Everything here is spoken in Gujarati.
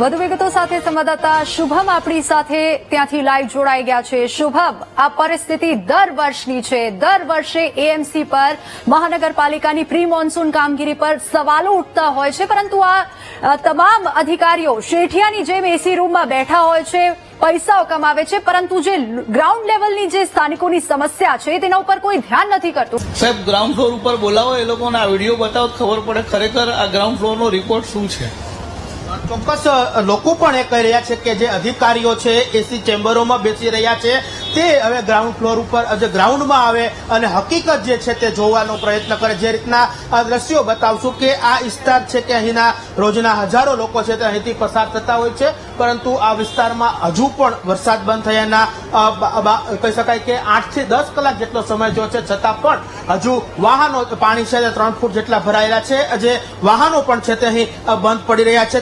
વધુ વિગતો સાથે સંવાદદાતા શુભમ આપણી સાથે ત્યાંથી લાઈવ જોડાઈ ગયા છે. શુભમ, આ પરિસ્થિતિ દર વર્ષની છે. દર વર્ષે એએમસી પર મહાનગરપાલિકાની પ્રી મોન્સૂન કામગીરી પર સવાલો ઉઠતા હોય છે, પરંતુ આ તમામ અધિકારીઓ શેઠિયાની જેમ એસી રૂમમાં બેઠા હોય છે, પૈસાઓ કમાવે છે, પરંતુ જે ગ્રાઉન્ડ લેવલની જે સ્થાનિકોની સમસ્યા છે, તેના ઉપર કોઈ ધ્યાન નથી કરતું. સાહેબ ગ્રાઉન્ડ ફ્લોર ઉપર બોલાવો, એ લોકોને વીડિયો બતાવો ખબર પડે ખરેખર આ ગ્રાઉન્ડ ફ્લોરનો રિપોર્ટ શું છે? ચોક્કસ લોકો પણ એ કહી રહ્યા છે કે જે અધિકારીઓ છે, એસી ચેમ્બરોમાં બેસી રહ્યા છે, તે હવે ગ્રાઉન્ડ ફ્લોર ઉપર જે ગ્રાઉન્ડમાં આવે અને હકીકત જે છે તે જોવાનો પ્રયત્ન કરે. જે રીતના આ દ્રશ્યો બતાવશું કે આ વિસ્તાર છે કે અહીંના રોજના હજારો લોકો છે તે અહીંથી પસાર થતા હોય છે, પરંતુ આ વિસ્તારમાં હજુ પણ વરસાદ બંધ થયાના કહી શકાય કે આઠથી દસ કલાક જેટલો સમય થયો છે, છતાં પણ હજુ વાહનો, પાણી છે ત્રણ ફૂટ જેટલા ભરાયેલા છે. જે વાહનો પણ છે તે અહીં બંધ પડી રહ્યા છે.